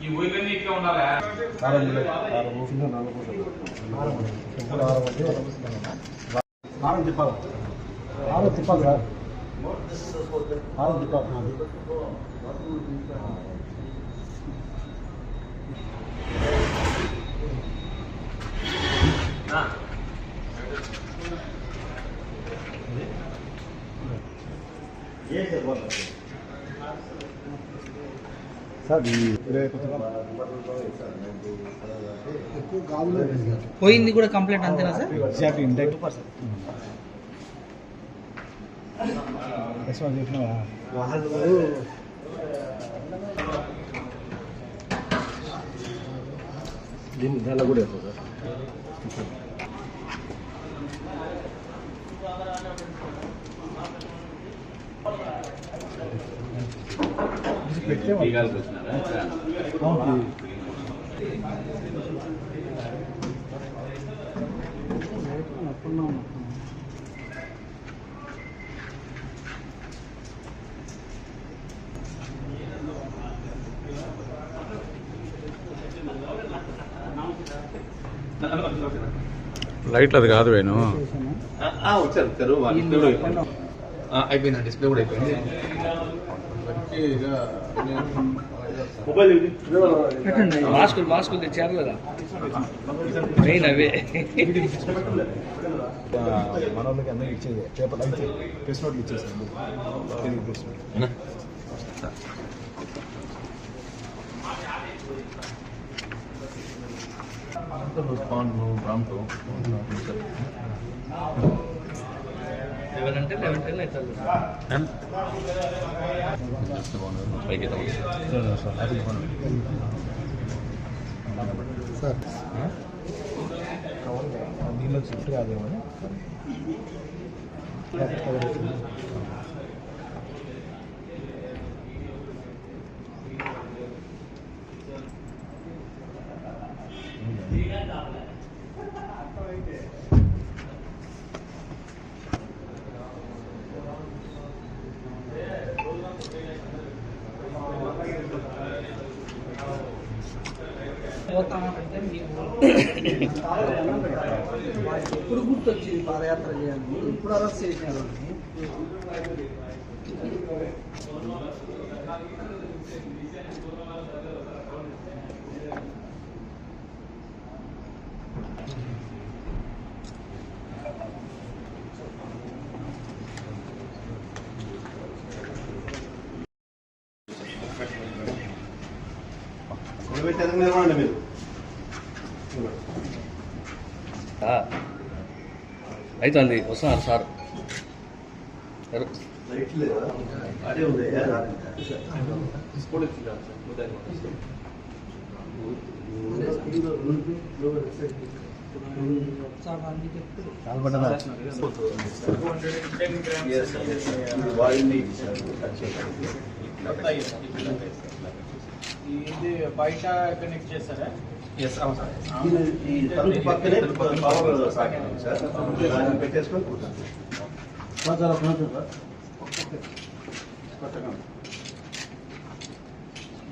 ఈ ఊరికన్నీ ఇట్లా ఉండాలా ఆరం తిప్పాలి సార్ తిప్పాలి పోయింది కూడా కంప్లైంట్ అంతేనా సార్? ఎగ్జాక్ట్ ఇండెక్ట్ యశ్వంత్ చెప్పినావా దీన్ని దానిలో కూడా వేస్తాం సార్. పెట్టే దిగాల్సి వచ్చినారా లైట్లు అది కాదు వేణు. వచ్చారు అయిపోయింది. డిస్ప్లే కూడా అయిపోయింది. మాస్కులు మాస్కులు తెచ్చారు కదా. మెయిన్ అవే. మన వాళ్ళకి అందరికి ఇచ్చేది. పేపర్ అయితే ప్రెస్ నోట్లు ఇచ్చేసాను తెలుగు ప్రెస్ నోట్ లెవెన్ అంటే లెవెన్ టెన్ అవుతుంది పైకి ఎత్తాము. సార్ దీనిలో షిఫ్ట్ కాదేమో అని. ఎప్పుడు గుర్తొచ్చింది పాదయాత్ర చేయాలని ఇప్పుడు అరెస్ట్ చేసినారు అవుతుంది వస్తున్నారు సార్. ఇది బయట కనెక్ట్ చేస్తారా? Yes, అవును సార్. ఈ తలుపు పక్కనే పవర్ సాకెట్ ఉంది సార్. దాన్ని పెట్టేసుకొని కూర్చోండి.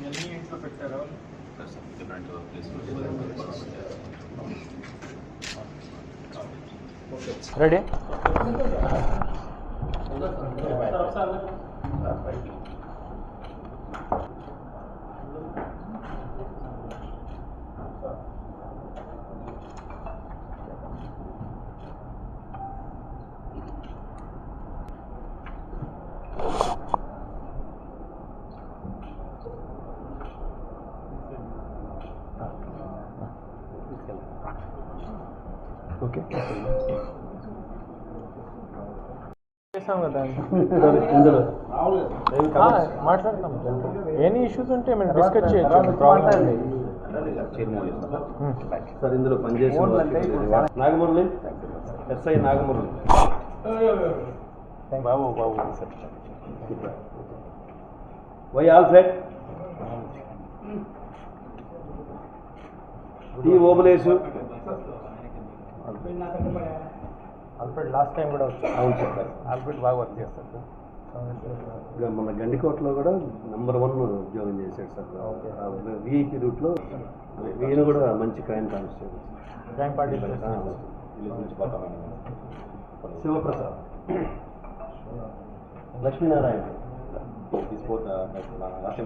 ఇవన్నీ ఇంట్లో పెట్టారా? Different place. Ready okay. కదా. మాట్లాడతాం ఎనీ ఇష్యూస్ ఉంటే మేము డిస్కస్ చేయొచ్చు. ప్రాబ్లం సార్ ఇందులో పనిచేసిన Nagamurali SI Nagamurali Babu Babu sir. Y Alfred T Obulesu Alfred last time కూడా అవును సార్. ఆల్ఫ్రెడ్ బాగా వర్క్ చేస్తారు సార్. ఇక మన గండికోటలో కూడా నంబర్ వన్ ఉద్యోగం చేశాడు సార్. విఐపి రూట్లో ఈయన కూడా మంచి crime constable crime party Sivaprasad. Lakshminarayana.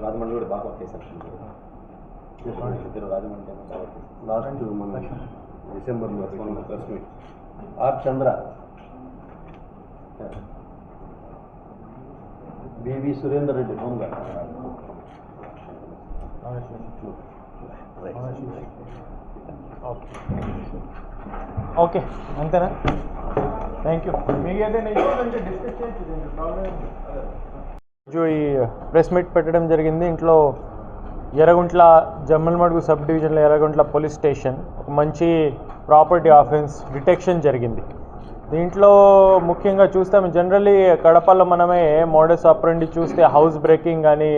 Rajahmundry కూడా బాగా వర్క్ చేశారు. ఇద్దరు రాజమండ్రి లాస్ట్ మన డిసెంబర్లో press meet R Chandra. BV Surender Reddy home guard okay అంతేనా? థ్యాంక్ యూ మీకు ఏదైనా డిస్కస్ చేయొచ్చు ఈ ప్రెస్ మీట్ పెట్టడం జరిగింది ఇంట్లో ఎర్రగుంట్ల జమ్మలమడుగు సబ్ డివిజన్లో ఎర్రగుంట్ల పోలీస్ స్టేషన్ ఒక మంచి ప్రాపర్టీ ఆఫెన్స్ డిటెక్షన్ జరిగింది. దీంట్లో ముఖ్యంగా చూస్తాం జనరల్లీ కడపలో మనమే మోడల్స్ అప్రెండి చూస్తే హౌస్ బ్రేకింగ్ కానీ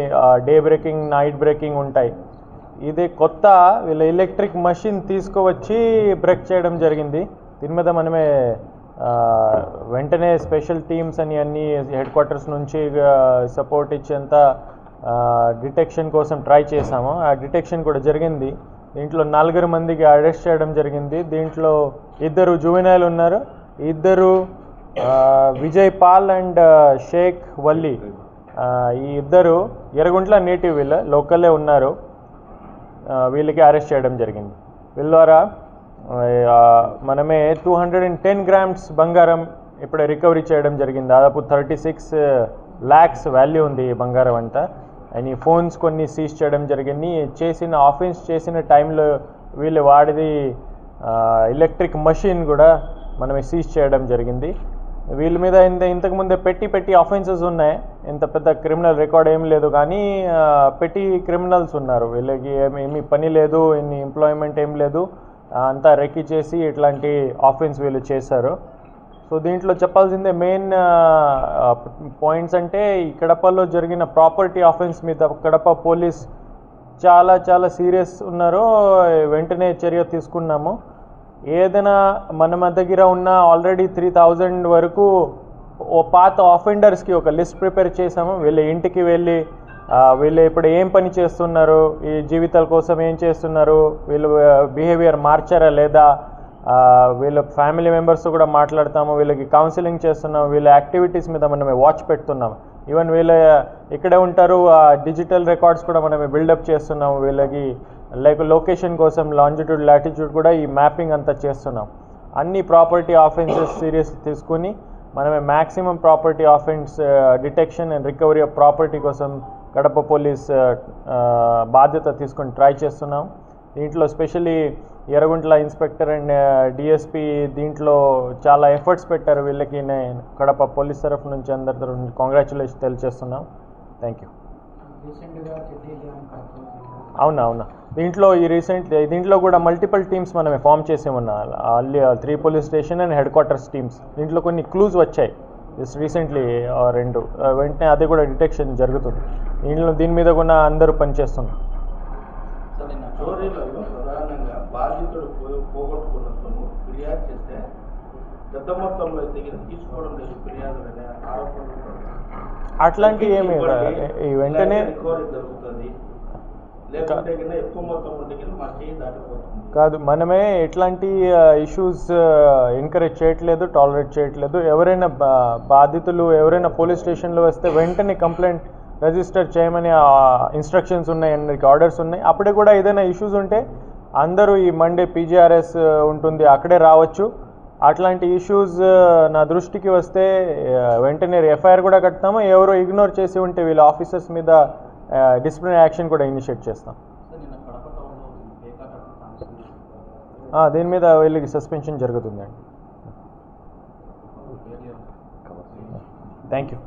డే బ్రేకింగ్ నైట్ బ్రేకింగ్ ఉంటాయి. ఇది కొత్త వీళ్ళ ఎలక్ట్రిక్ మషిన్ తీసుకువచ్చి బ్రేక్ చేయడం జరిగింది. దీని మీద మనమే వెంటనే స్పెషల్ టీమ్స్ అని అన్ని హెడ్ క్వార్టర్స్ నుంచి సపోర్ట్ ఇచ్చేంత డిటెక్షన్ కోసం ట్రై చేశాము. ఆ డిటెక్షన్ కూడా జరిగింది. దీంట్లో నలుగురు మందికి అరెస్ట్ చేయడం జరిగింది. దీంట్లో ఇద్దరు జువెనైల్ ఉన్నారు. ఇద్దరు విజయ్ పాల్ అండ్ షేక్ వల్లి. ఈ ఇద్దరు ఎరగుంట్ల నేటివ్ వీళ్ళ లోకలే ఉన్నారు. వీళ్ళకి అరెస్ట్ చేయడం జరిగింది. వీళ్ళ ద్వారా మనమే two hundred and ten grams బంగారం ఇప్పుడే రికవరీ చేయడం జరిగింది. దాదాపు థర్టీ సిక్స్ ల్యాక్స్ వాల్యూ ఉంది ఈ బంగారం అంతా. అని ఫోన్స్ కొన్ని సీజ్ చేయడం జరిగింది. చేసిన ఆఫెన్స్ చేసిన టైంలో వీళ్ళు వాడిది ఎలక్ట్రిక్ మషిన్ కూడా మనం సీజ్ చేయడం జరిగింది. వీళ్ళ మీద ఇంత ఇంతకుముందే పెట్టి పెట్టి ఆఫెన్సెస్ ఉన్నాయి. ఇంత పెద్ద క్రిమినల్ రికార్డ్ ఏం లేదు కానీ పెట్టి క్రిమినల్స్ ఉన్నారు. వీళ్ళకి ఏమి ఏమీ పని లేదు ఎన్ని ఎంప్లాయ్మెంట్ ఏం లేదు. అంతా రెక్కి చేసి ఇట్లాంటి ఆఫెన్స్ వీళ్ళు చేశారు. సో దీంట్లో చెప్పాల్సిందే మెయిన్ పాయింట్స్ అంటే ఈ కడపలో జరిగిన ప్రాపర్టీ ఆఫెన్స్ మీద కడప పోలీస్ చాలా చాలా సీరియస్ ఉన్నారు వెంటనే చర్య తీసుకున్నాము. ఏదైనా మన దగ్గర ఉన్న ఆల్రెడీ త్రీ థౌజండ్ వరకు ఓ పాత ఆఫెండర్స్కి ఒక లిస్ట్ ప్రిపేర్ చేసాము వీళ్ళ ఇంటికి వెళ్ళి వీళ్ళు ఇప్పుడు ఏం పని చేస్తున్నారు? ఈ జీవితాల కోసం ఏం చేస్తున్నారు? వీళ్ళు బిహేవియర్ మార్చారా లేదా? వీళ్ళ ఫ్యామిలీ మెంబర్స్ కూడా మాట్లాడతాము వీళ్ళకి కౌన్సిలింగ్ చేస్తున్నాము వీళ్ళ యాక్టివిటీస్ మీద మనం వాచ్ పెడుతున్నాము. ఈవెన్ వీళ్ళ ఇక్కడే ఉంటారు ఆ డిజిటల్ రికార్డ్స్ కూడా మనం బిల్డప్ చేస్తున్నాము. వీళ్ళకి లైక్ లొకేషన్ కోసం లాంజిట్యూడ్ లాటిట్యూడ్ కూడా ఈ మ్యాపింగ్ అంతా చేస్తున్నాం అన్ని ప్రాపర్టీ ఆఫెన్సెస్ సీరియస్ తీసుకుని మనమే maximum property offence detection and recovery of property కోసం కడప పోలీస్ బాధ్యత తీసుకొని ట్రై చేస్తున్నాం దీంట్లో specially Yerraguntla inspector and DSP దీంట్లో చాలా ఎఫర్ట్స్ పెట్టారు వీళ్ళకి. నేను కడప పోలీస్ తరఫు నుంచి అందరి తరఫు నుంచి కాంగ్రాచులేషన్ తెలియజేస్తున్నాం. థ్యాంక్ యూ అవునా అవునా దీంట్లో ఈ రీసెంట్ దీంట్లో కూడా మల్టిపుల్ టీమ్స్ మనమే ఫామ్ చేసి ఉన్నా. అల్లి three police station and head quarters teams దీంట్లో కొన్ని క్లూజ్ వచ్చాయి. జస్ట్ రీసెంట్లీ రెండు. వెంటనే అది కూడా డిటెక్షన్ జరుగుతుంది. దీంట్లో దీని మీద కూడా అందరూ పనిచేస్తున్నారు. చోరీలలో ప్రధానంగా బాధితుడు పో- పోగొట్టుకున్నప్పుడు ఫిర్యాదు చేస్తే పెద్ద మొత్తంలో గిన తీసుకోవడం లేదు ఫిర్యాదులు అనే ఆరోపణలు అట్లాంటి ఏమి వెంటనే జరుగుతుంది. కాదు మనమే ఎట్లాంటి ఇష్యూస్ ఎంకరేజ్ చేయట్లేదు టాలరేట్ చేయట్లేదు. ఎవరైనా బాధితులు ఎవరైనా పోలీస్ స్టేషన్లో వస్తే వెంటనే కంప్లైంట్ రిజిస్టర్ చేయమని ఇన్స్ట్రక్షన్స్ ఉన్నాయి అందరికి ఆర్డర్స్ ఉన్నాయి. అప్పుడే కూడా ఏదైనా ఇష్యూస్ ఉంటే అందరూ ఈ మండే పీజీఆర్ఎస్ ఉంటుంది అక్కడే రావచ్చు. అట్లాంటి ఇష్యూస్ నా దృష్టికి వస్తే వెంటనే ఎఫ్ఐఆర్ కూడా కడతాము. ఎవరు ఇగ్నోర్ చేసి ఉంటే వీళ్ళ ఆఫీసర్స్ మీద డిసిప్లినరీ యాక్షన్ కూడా ఇనిషియేట్ చేస్తాం. దీని మీద వీళ్ళకి సస్పెన్షన్ జరుగుతుందండి. Thank you